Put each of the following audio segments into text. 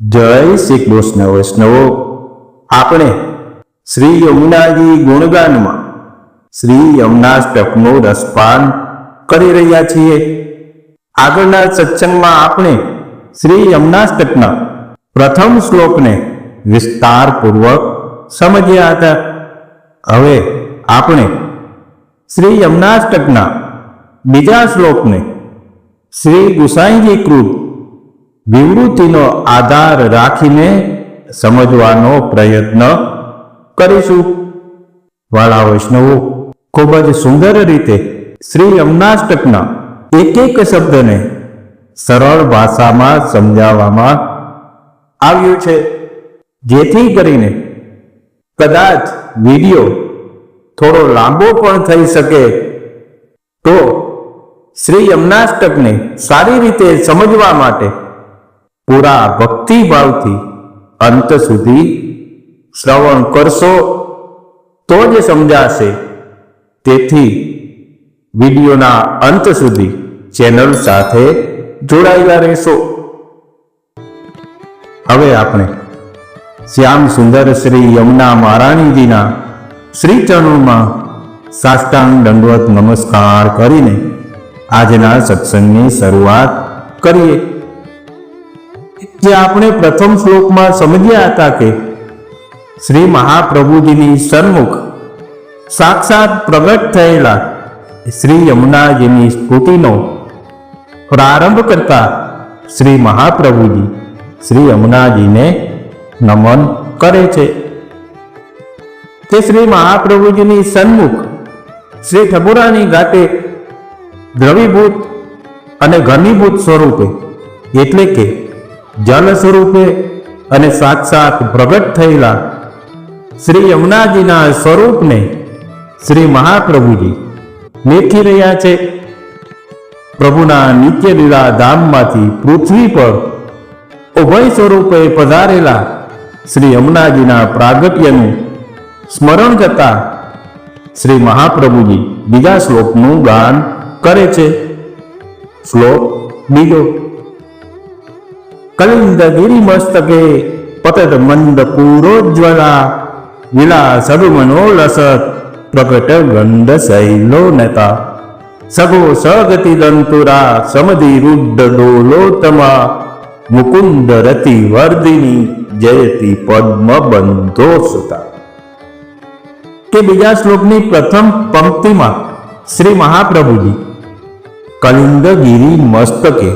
જય શ્રી કૃષ્ણ. વૈષ્ણવો, આપણે શ્રી યમુનાજી ગુણગાનમાં શ્રી યમુનાષ્ટકનું રસપાન કરી રહ્યા છીએ. આગળના સત્સંગમાં આપણે શ્રી યમુનાષ્ટકના પ્રથમ શ્લોકને વિસ્તારપૂર્વક સમજ્યા હતા. હવે આપણે શ્રી યમુનાષ્ટકના બીજા શ્લોકને શ્રી ગુસાઈજી કૃત વિવૃત્તિનો આધાર રાખીને સમજવાનો પ્રયત્ન કરીશું. વાળા વૈષ્ણવો, ખૂબ જ સુંદર રીતે શ્રી યમનાષ્ટકના એક એક શબ્દને સરળ ભાષામાં સમજાવવામાં આવ્યું છે. જેથી કરીને કદાચ વીડિયો થોડો લાંબો પણ થઈ શકે. તો શ્રી યમનાષ્ટકને સારી રીતે સમજવા માટે પૂરા ભક્તિભાવથી અંત સુધી શ્રવણ કરશો તો જ સમજાશે. તેથી વિડીયોના અંત સુધી ચેનલ સાથે જોડાયેલા રહેશો. હવે આપણે શ્યામ સુંદર શ્રી યમુના મહારાણીજીના શ્રીચરણોમાં સાષ્ટાંગ દંડવત નમસ્કાર કરીને આજના સત્સંગની શરૂઆત કરીએ. જે આપણે પ્રથમ શ્લોકમાં સમજ્યા હતા કે શ્રી મહાપ્રભુજીની સન્મુખ સાક્ષાત પ્રગટ થયેલા શ્રી યમુનાજીની સ્તુતિનો પ્રારંભ કરતા શ્રી મહાપ્રભુજી શ્રી યમુનાજીને નમન કરે છે. તે શ્રી મહાપ્રભુજીની સન્મુખ શ્રી ઠકુરાની ગાતે દ્રવીભૂત અને ઘનીભૂત સ્વરૂપે એટલે કે જલ સ્વરૂપે અને સાક્ષાત પ્રગટ થયેલા શ્રી યમુનાજીના સ્વરૂપને શ્રી મહાપ્રભુજી મેથી રહ્યા છે. પ્રભુના નિત્ય લીલા ધામમાંથી પૃથ્વી પર ઉભય સ્વરૂપે પધારેલા શ્રી યમુનાજીના પ્રાગટ્યનું સ્મરણ કરતા શ્રી મહાપ્રભુજી બીજા શ્લોકનું ગાન કરે છે. શ્લોક બીજો કલિંદગીરી મસ્તકે પતત મંદ પૂરોજ્વલા વિલા સદુમનોલસત પ્રકટ ગંધ શૈલો નેતા સગો સગતિ દંતુરા સમધિ રુદ્ધ ડોલોતમા મુકુંદ રતિ વર્દિની જયતિ પદ્મ બંધો સુતા કે બીજા શ્લોકની પ્રથમ પંક્તિમાં શ્રી મહાપ્રભુજી કલિંદગીરી મસ્તકે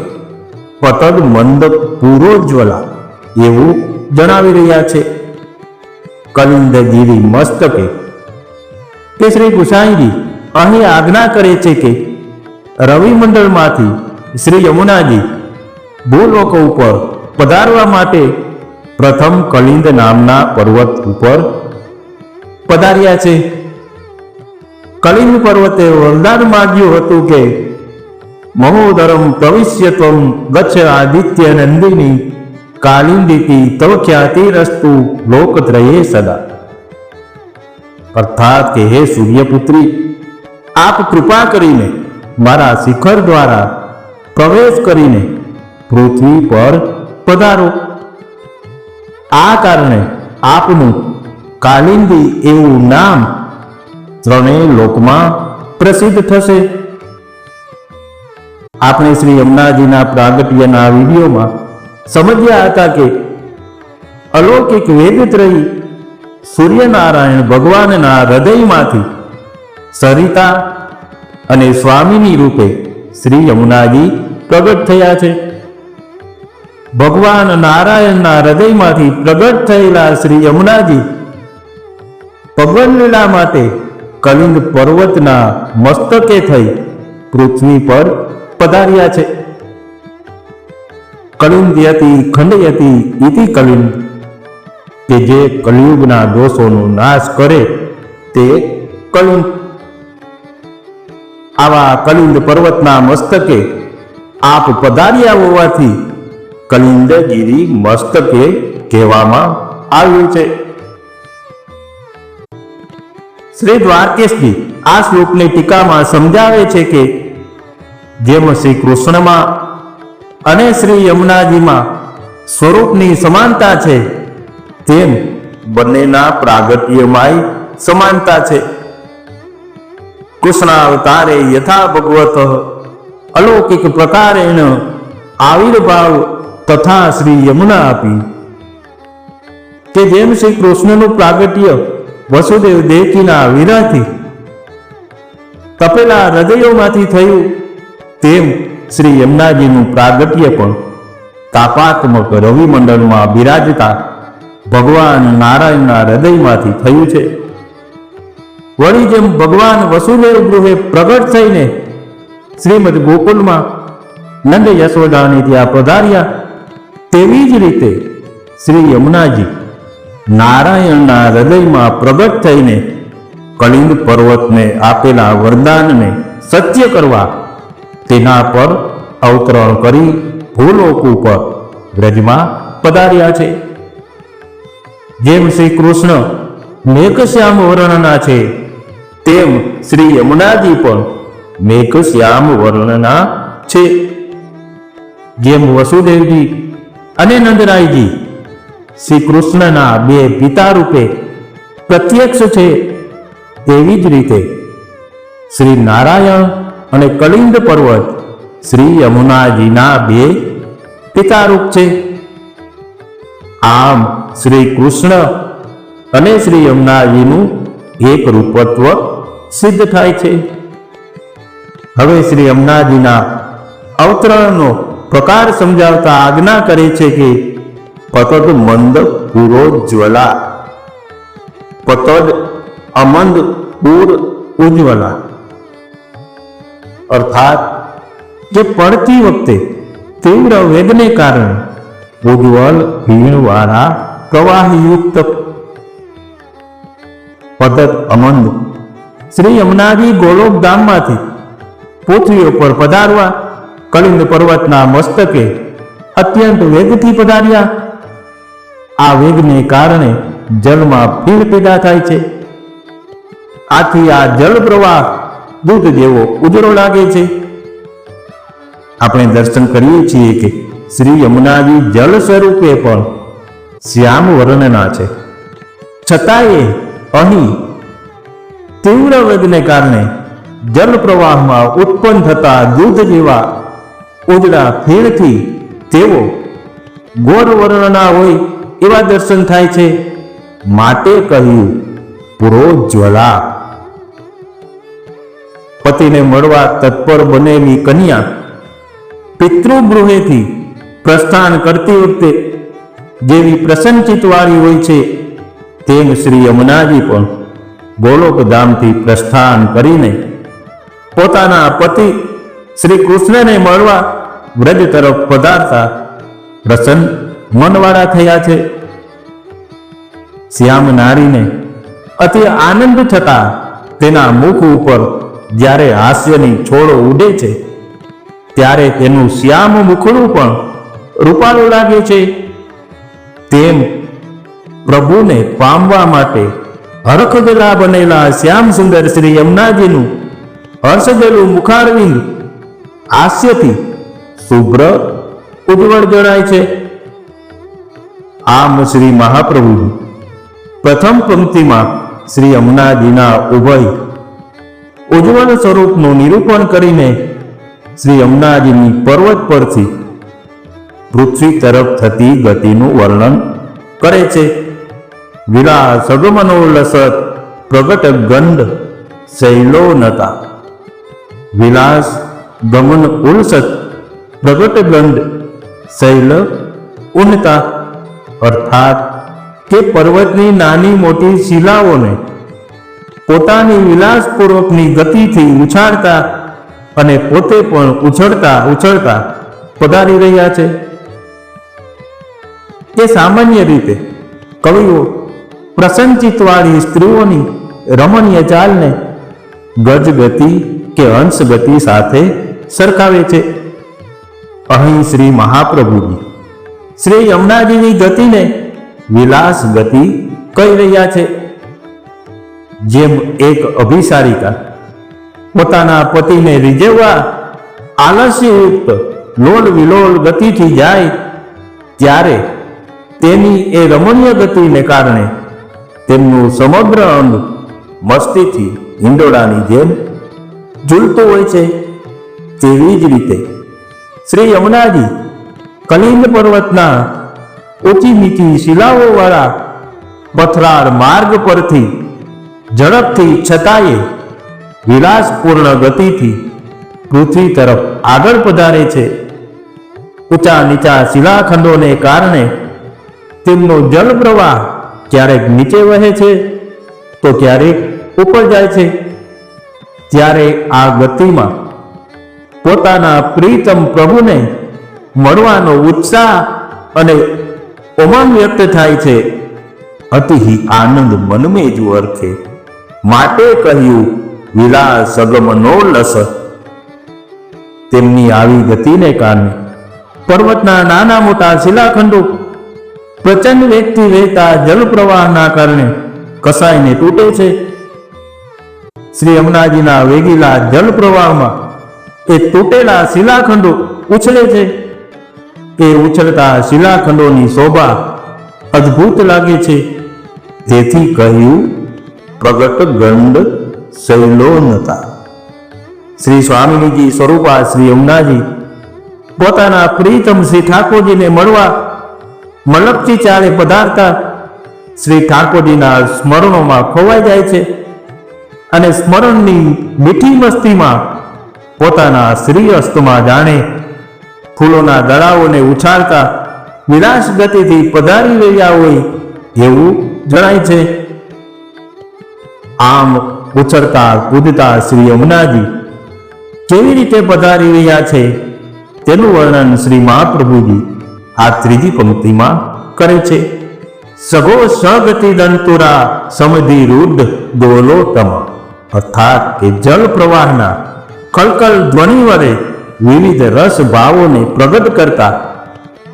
પતદ મંદ પૂરોજ્વલા એવું જણાવી રહ્યા છે. કલિંદગીરી મસ્તકે કે શ્રી ગુસાઈજી અહીં આજ્ઞા કરે છે કે રવિમંડળમાંથી શ્રી યમુનાજી ભૂલોક ઉપર પધારવા માટે પ્રથમ કલિંદ નામના પર્વત ઉપર પધાર્યા છે. કલિંદ પર્વતે વરદાન માગ્યું હતું કે મહોદરમ પ્રવિશ્યત્વમ ગચ્છ આદિત્ય નંદિની કાલિંદિતી તવ ખ્યાતિરસ્તુ લોકત્રયે સદા અર્થાત કે હે સૂર્યપુત્રી આપ કૃપા કરીને મારા શિખર દ્વારા પ્રવેશ કરીને પૃથ્વી પર પધારો આ કારણે આપનું કાલિંદી એવું નામ ત્રણેય લોકમાં પ્રસિદ્ધ થશે આપણે શ્રી યમુનાજીના પ્રાગટ્યના વિડીયોમાં સમજ્યા હતા કે અલૌકિક વેદત્રયી સૂર્યનારાયણ ભગવાનના હૃદયમાંથી સરિતા અને સ્વામીની રૂપે શ્રી યમુનાજી પ્રગટ થયા છે. ભગવાન નારાયણના હૃદયમાંથી પ્રગટ થયેલા શ્રી યમુનાજી પવનલીલા લીલા માટે કલિંગ પર્વતના મસ્તકે થઈ પૃથ્વી પર પધાર્યા છે. કલિંદ્યતી ખંડયતી ઇતિ કલિંદ કે જે કલિયુગના દોષોનો નાશ કરે તે કલિંદ આવા કલિંદ પર્વતના મસ્તકે આપ પધાર્યા હોવાથી કલિંદગીરી મસ્તકે કહેવામાં આવ્યું છે. શ્રી દ્વારકેશજી આ શ્લોકની ટીકામાં સમજાવે છે કે જેમ શ્રી કૃષ્ણમાં અને શ્રી યમુનાજીમાં સ્વરૂપની સમાનતા છે, તેમ બંનેના પ્રાગટ્યમાંય સમાનતા છે. કૃષ્ણાવતારે યથા ભગવત અલૌકિક પ્રકારેણ આવિર્ભાવ તથા શ્રી યમુના આપી. કે જેમ શ્રી કૃષ્ણનું પ્રાગટ્ય વસુદેવ દેવકીના વિરહથી તપેલા હૃદયોમાંથી થયું તેમ શ્રી યમુનાજીનું પ્રાગટ્ય પણ તાપાત્મક રવિ મંડળમાં બિરાજતા ભગવાન નારાયણના હૃદયમાંથી થયું છે. વળી જેમ ભગવાન વસુદેવ ગૃહે પ્રગટ થઈને શ્રીમદ ગોકુલમાં નંદ યશોદાની ત્યાં પધાર્યા, તેવી જ રીતે શ્રી યમુનાજી નારાયણના હૃદયમાં પ્રગટ થઈને કલિંગ પર્વતને આપેલા વરદાનને સત્ય કરવા તેના પર અવતરણ કરી ભૂલોક ઉપર વ્રજમાં પધાર્યા છે. જેમ શ્રી કૃષ્ણ મેઘશ્યામ વર્ણના છે, તેમ શ્રી યમુનાજી પણ મેઘશ્યામ વર્ણના છે. જેમ વસુદેવજી અને નંદરાયજી શ્રી કૃષ્ણના બે પિતા રૂપે પ્રત્યક્ષ છે, તેવી જ રીતે શ્રી નારાયણ અને કલિંદ પર્વત શ્રી યમુનાજીના બે પિતારૂપ છે. આમ શ્રી કૃષ્ણ અને શ્રી યમુનાજીનું એક રૂપત્વ સિદ્ધ થાય છે. હવે શ્રી યમુનાજીના અવતરણનો પ્રકાર સમજાવતા આજ્ઞા કરે છે કે પતદ મંદ પૂરો જ્વલા, પતદ અમંદ પૂર ઉજ્જવલા અર્થાત જે પડતી વખતે તીવ્ર વેગને કારણે ઉજ્જવલ ભીણવાળા પ્રવાહીયુક્ત પદત અમંદ. શ્રી યમુનાજી ગોલોક ધામમાંથી પૃથ્વી ઉપર પધારવા કલિંદ પર્વતના મસ્તકે અત્યંત વેગથી પધાર્યા. આ વેગને કારણે જળમાં ફીણ પેદા થાય છે. આથી આ જળ પ્રવાહ દૂધ જેવો ઉજળો લાગે છે. આપણે દર્શન કરીએ છીએ કે શ્રી યમુનાજી જળ સ્વરૂપે પણ શ્યામ વર્ણના છે. છતાંય અહીં તીવ્ર વેગને કારણે જળ પ્રવાહમાં ઉત્પન્ન થતા દૂધ જેવા ઉજળા ફીણથી તેઓ ગોર વર્ણના હોય એવા દર્શન થાય છે. માટે કહ્યું પુરોજ્વલા પતિને મળવા તત્પર બનેલી કન્યા પિતૃગૃહેથી પ્રસ્થાન કરતી વખતે જેવી પ્રસન્નચિત વાળી હોય છે, તેમ શ્રી યમુનાજી પણ ગોલોક ધામથી પ્રસ્થાન કરીને પોતાના પતિ શ્રી કૃષ્ણને મળવા વ્રજ તરફ પધારતા પ્રસન્ન મનવાળા થયા છે. શ્યામ નારીને અતિ આનંદ થતા તેના મુખ ઉપર જ્યારે હાસ્યની છોડો ઉડે છે, ત્યારે તેનું શ્યામ મુખડું પણ રૂપાળું લાગે છે. તેમ પ્રભુને પામવા માટે હરખગલા બનેલા શ્યામ સુંદર શ્રી યમુનાજીનું હર્ષજલું મુખારવિંદ હાસ્યથી શુભ્ર ઉજ્જવળ જણાય છે. આમ શ્રી મહાપ્રભુ પ્રથમ પંક્તિમાં શ્રી યમુનાજીના ઉભય ઉજ્જવળ સ્વરૂપનું નિરૂપણ કરીને શ્રી યમુનાજીની પર્વત પરથી પૃથ્વી તરફ થતી ગતિનું વર્ણન કરે છે. વિલાસ સગમનોલ્લસત પ્રગટ ગંડ શૈલો નતા. વિલાસ ગમન ઉલ્સત પ્રગટ ગંડ શૈલ ઉન્નતા અર્થાત કે પર્વતની નાની મોટી શિલાઓને પોતાની વિલાસપૂર્વકની ગતિથી ઉછાળતા અને પોતે પણ ઉછળતા ઉછળતા પધારી રહ્યા છે. કે સામાન્ય રીતે કવિઓ પ્રસન્નચિતવાળી સ્ત્રીઓની રમણીય ચાલને ગજ ગતિ કે હંસ ગતિ સાથે સરખાવે છે. અહીં શ્રી મહાપ્રભુજી શ્રી યમુનાજીની ગતિને વિલાસ ગતિ કહી રહ્યા છે. જેમ એક અભિસારિકા પોતાના પતિને રીઝવવા આલસ્યયુક્ત લોલ વિલોલ ગતિથી જાય, ત્યારે તેની એ રમણીય ગતિને કારણે તેમનું સમગ્ર અંગ મસ્તીથી હિંડોળાની જેમ ઝૂલતું હોય છે. તેવી જ રીતે શ્રી યમુનાજી કલિંગ પર્વતના ઊંચી નીચી શિલાઓવાળા પથરાળ માર્ગ પરથી ઝડપથી છતાંય વિલાસપૂર્ણ ગતિથી પૃથ્વી તરફ આગળ પધારે છે. ઊંચા નીચા શિલાખંડોને કારણે તેમનો જલપ્રવાહ ક્યારેક નીચે વહે છે, તો ક્યારેક ઉપર જાય છે. ત્યારે આ ગતિમાં પોતાના પ્રીતમ પ્રભુને મળવાનો ઉત્સાહ અને ઉમંગ વ્યક્ત થાય છે. અતિ આનંદ મનમે જ અર્થે માટે કહ્યું વિલાસ લસ. તેમની આવી ગતિને કારણે પર્વતના નાના મોટા શિલાખંડો પ્રચંડ વેગથી વહેતા જલપ્રવાહના કારણે કસાઈને તૂટે છે. શ્રી અમનાજીના વેગીલા જલપ્રવાહમાં એ તૂટેલા શિલાખંડો ઉછળે છે. એ ઉછળતા શિલાખંડોની શોભા અદ્ભુત લાગે છે. તેથી કહ્યું પ્રગટ ગંડ શૈલોનતા શ્રી સ્વામિનીજી સ્વરૂપા શ્રી યમુનાજી પોતાના પ્રીતમ શ્રી ઠાકોરજીને મળવા મલકથી ચાલે પધારતા શ્રી ઠાકોરજીના સ્મરણોમાં ખોવાઈ જાય છે અને સ્મરણની મીઠી મસ્તીમાં પોતાના શ્રી અસ્તમાં જાણે ફૂલોના દળાઓને ઉછાળતા વિલાસ ગતિથી પધારી રહ્યા હોય એવું જણાય છે. આમ ઉછળતા કૂદતા શ્રી યમુનાજી કેવી રીતે પધારી રહ્યા છે તેનું વર્ણન શ્રી મહાપ્રભુજી આ ત્રીજી પંક્તિમાં કરે છે. સગો સગતિ દંતુરા સમધિ રૂઢ દોલોતમ અર્થાત કે જળ પ્રવાહના કલકલ ધ્વનિ વડે વિવિધ રસ ભાવોને પ્રગટ કરતા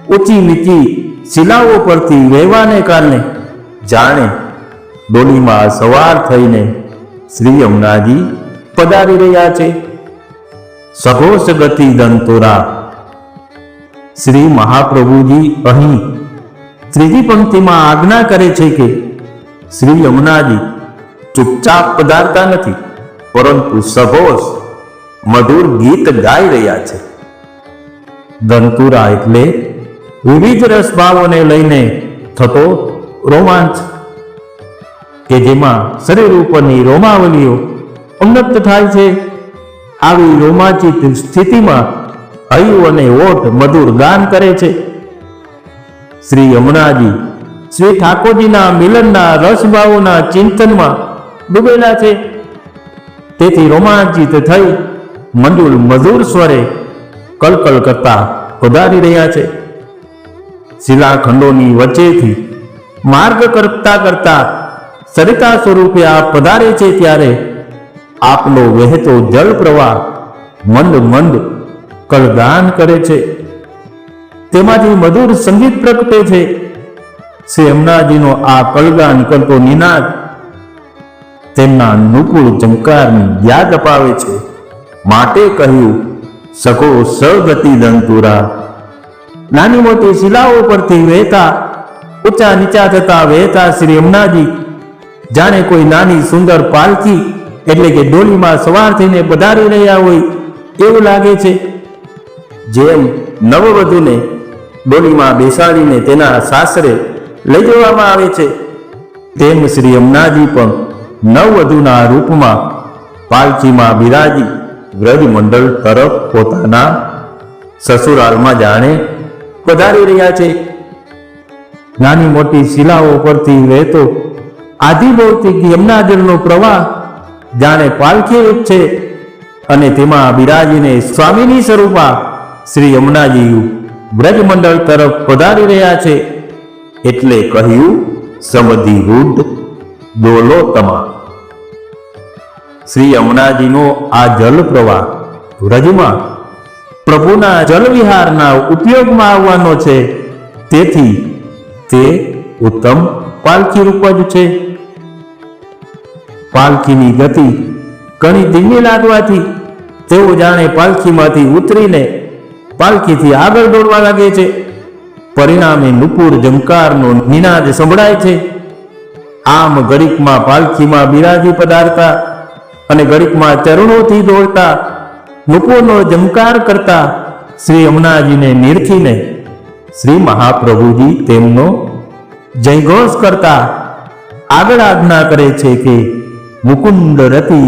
ઊંચી નીચી શિલાઓ પરથી વહેવાને કારણે જાણે ડોલીમાં સવાર થઈને શ્રી યમુનાજી પધારી રહ્યા છે. સઘોષ ગતિ દંતોરા. શ્રી મહાપ્રભુજી અહીં ત્રીજી પંક્તિમાં આજ્ઞા કરે છે કે શ્રી યમુનાજી ચૂપચાપ પધારતા નથી, પરંતુ સઘોષ મધુર ગીત ગાઈ રહ્યા છે. દંતુરા એટલે વિવિધ રસભાવોને લઈને થતો રોમાંચ કે જેમાં શરીર ઉપરની રોમાવલીઓ ઉન્નત થાય છે. આવી રોમાંચિત સ્થિતિમાં હયુ અને ઓઠ મધુર ગાન કરે છે. શ્રી યમુનાજી શ્રી ઠાકોરજીના મિલનના રસભાવોના ચિંતનમાં ડૂબેલા છે. તેથી રોમાંચિત થઈ મંડુલ મધુર સ્વરે કલકલ કરતા પધારી રહ્યા છે. શિલાખંડોની વચ્ચેથી માર્ગ કરતા કરતા સરિતા સ્વરૂપે આ પધારે છે ત્યારે આપનો વહેતો જળ પ્રવાહ મંદ મંદ કળદાન કરે છે. તેમાંથી મધુર સંગીત પ્રગટે છે. શ્રી આ કળગાન કરતો નિનાદ તેમના અનુકૂળ જંકારની યાદ અપાવે છે. માટે કહ્યું, સકો સગતિ દંતુરા. નાની મોટી શિલાઓ પરથી વહેતા, ઊંચા નીચા થતા વહેતા શ્રી યમુનાજી જાણે કોઈ નાની સુંદર પાલખી એટલે કે ડોલીમાં સવાર થઈને પધારી રહ્યા હોય એવું લાગે છે. જેમ નવવધુને ડોલીમાં બેસાડીને તેના સાસરે લઈ જવામાં આવે છે, તેમ શ્રી અમનાજી પણ નવવધુના રૂપમાં પાલખીમાં બિરાજી વ્રજમંડળ તરફ પોતાના સસુરાલમાં જાણે પધારી રહ્યા છે. નાની મોટી શિલાઓ પરથી વહેતો આધિભૌતિક યમુના જળનો પ્રવાહ જાણે પાલખી છે અને તેમાં બિરાજીને સ્વામીની સ્વરૂપા શ્રી યમુનાજી બ્રજમંડળ તરફ પધારી રહ્યા છે એટલે કહ્યું સમધિ રૂઢ દોલો તમા શ્રી યમુનાજીનો આ જલ પ્રવાહ વ્રજમાં પ્રભુના જલવિહારના ઉપયોગમાં આવવાનો છે. તેથી તે ઉત્તમ પાલખી રૂપ જ છે. પાલખીની ગતિ ઘણી ધીમી લાગવાથી, તેઓ જાણે પાલખીમાંથી ઉતરીને પાલખીથી આગળ દોડવા લાગે છે. પરિણામે નુપુર જમકારનો નિનાદ સંભળાય છે. આમ ગળિકમાં પાલખીમાં બિરાજી પધારતા અને ગળિકમાં ચરણોથી દોડતા નુપુરનો જમકાર કરતા શ્રી અમનાજીને નિરખીને શ્રી મહાપ્રભુજી તેમનો જયઘોષ કરતા આગળ આજ્ઞા કરે છે કે મુકુંદ રતિ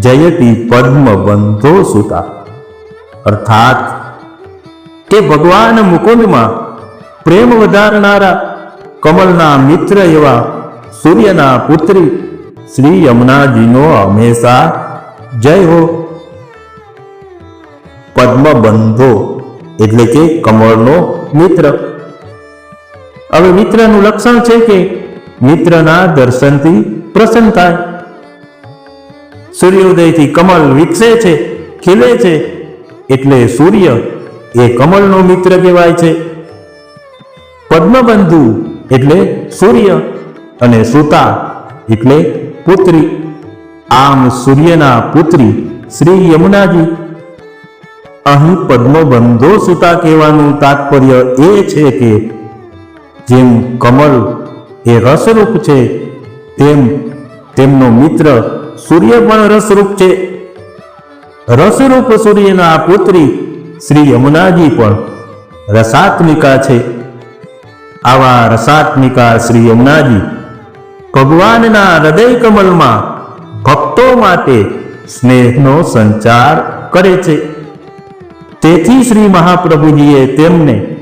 જયતી પદ્મ બંધો સુતા. અર્થાત કે ભગવાન મુકુંદમાં પ્રેમ વધારનારા કમલના મિત્ર એવા સૂર્યના પુત્રી શ્રી યમુનાજીનો હંમેશા જય હો. પદ્મબંધો એટલે કે કમળનો મિત્ર. હવે મિત્રનું લક્ષણ છે કે મિત્રના દર્શનથી પ્રસન્ન થાય. સૂર્યોદયથી કમળ વિકસે છે, ખીલે છે, એટલે સૂર્ય એ કમળનો મિત્ર કહેવાય છે. પદ્મબંધુ એટલે સૂર્ય અને સુતા એટલે પુત્રી. આમ સૂર્યના પુત્રી શ્રી યમુનાજી. અહીં પદ્મબંધો સુતા કહેવાનું તાત્પર્ય એ છે કે જેમ કમલ એ રસરૂપ છે તેમ તેમનો મિત્ર સૂર્ય પણ રસરૂપ છે. રસરૂપ સૂર્યના પુત્રી શ્રી યમુનાજી પણ રસાત્મિકા છે. આવા રસાત્મિકા શ્રી યમુનાજી ભગવાનના હૃદય કમલમાં ભક્તો માટે સ્નેહનો સંચાર કરે છે. તેથી શ્રી મહાપ્રભુજીએ તેમને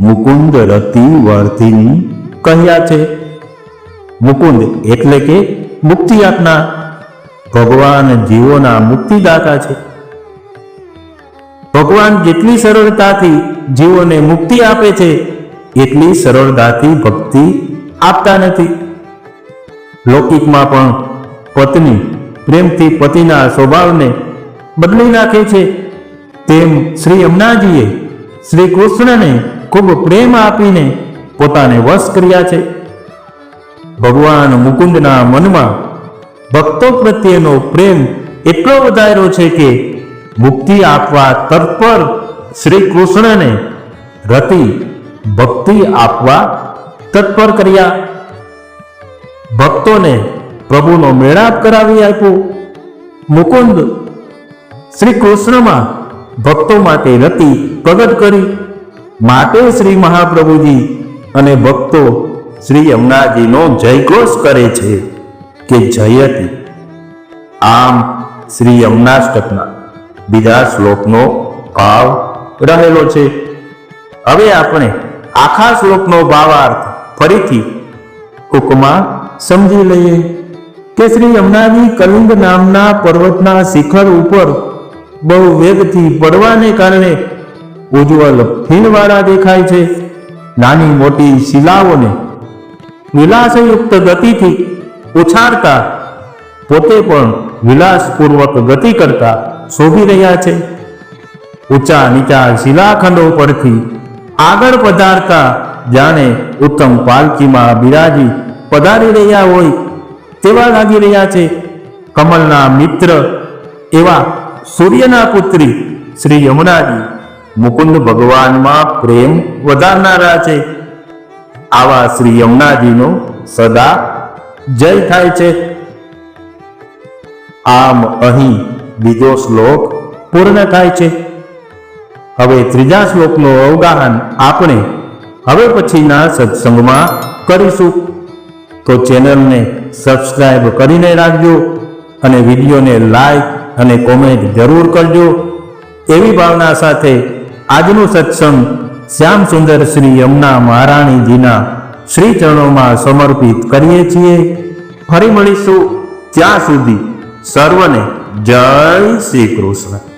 મુકુંદ રતિ વર્ધિની કહ્યા છે. મુકુંદ એટલે કે મુક્તિ આપનાર ભગવાન જીવોના મુક્તિદાતા છે. ભગવાન જેટલી સરળતાથી જીવોને મુક્તિ આપે છે, એટલી સરળતાથી ભક્તિ આપતા નથી. લૌકિકમાં પણ પત્ની પ્રેમથી પતિના સ્વભાવને બદલી નાખે છે. તેમ શ્રી અમનાજીએ શ્રી કૃષ્ણને ખૂબ પ્રેમ આપીને પોતાને વશ કર્યા છે. ભગવાન મુકુંદના મનમાં ભક્તો પ્રત્યેનો પ્રેમ એટલો વધાર્યો છે કે મુક્તિ આપવા તત્પર શ્રી કૃષ્ણને રતિ ભક્તિ આપવા તત્પર કર્યા. ભક્તોને પ્રભુનો મેળાપ કરાવી આપ્યો. મુકુંદ શ્રી કૃષ્ણમાં ભક્તો માટે રતિ પ્રગટ કરી. માટે શ્રી મહાપ્રભુજી અને ભક્તો શ્રી યમુનાજીનો જયઘોષ કરે છે કે જયતી. આમ શ્રી યમુનાષ્ટકના બીજા શ્લોકનો ભાવ રહેલો છે. હવે આપણે આખા શ્લોકનો ભાવાર્થ ફરીથી ટૂંકમાં સમજી લઈએ કે શ્રી યમુનાજી કલિંગ નામના પર્વતના શિખર ઉપર બહુ વેગથી પડવાને કારણે ઉજ્જવલ ફીણવાળા દેખાય છે. નાની મોટી શિલાઓને વિલાસયુક્ત ગતિથી ઉછાળતા પોતે પણ વિલાસપૂર્વક ગતિ કરતા શોભી રહ્યા છે. ઊંચા નીચા શિલાખંડો પરથી આગળ પધારતા જાણે ઉત્તમ પાલકીમાં બિરાજી પધારી રહ્યા હોય તેવા લાગી રહ્યા છે. કમલના મિત્ર એવા સૂર્યના પુત્રી શ્રી યમુનાજી મુકુંદ ભગવાનમાં પ્રેમ વધારનારા છે. આવા શ્રી યમુનાજીનો સદા જય થાય છે. આમ અહીં બીજો શ્લોક પૂર્ણ થાય છે. હવે ત્રીજા શ્લોકનું અવગાહન આપણે હવે પછીના સત્સંગમાં કરીશું. તો ચેનલને સબસ્ક્રાઈબ કરીને રાખજો અને વિડીયોને લાઈક અને કોમેન્ટ જરૂર કરજો. એવી ભાવના સાથે આજનું સત્સંગ શ્યામ સુંદર શ્રી યમુના મહારાણીજીના શ્રી ચરણોમાં સમર્પિત કરીએ છીએ. ફરી મળીશું ત્યાં સુધી સર્વને જય શ્રી કૃષ્ણ.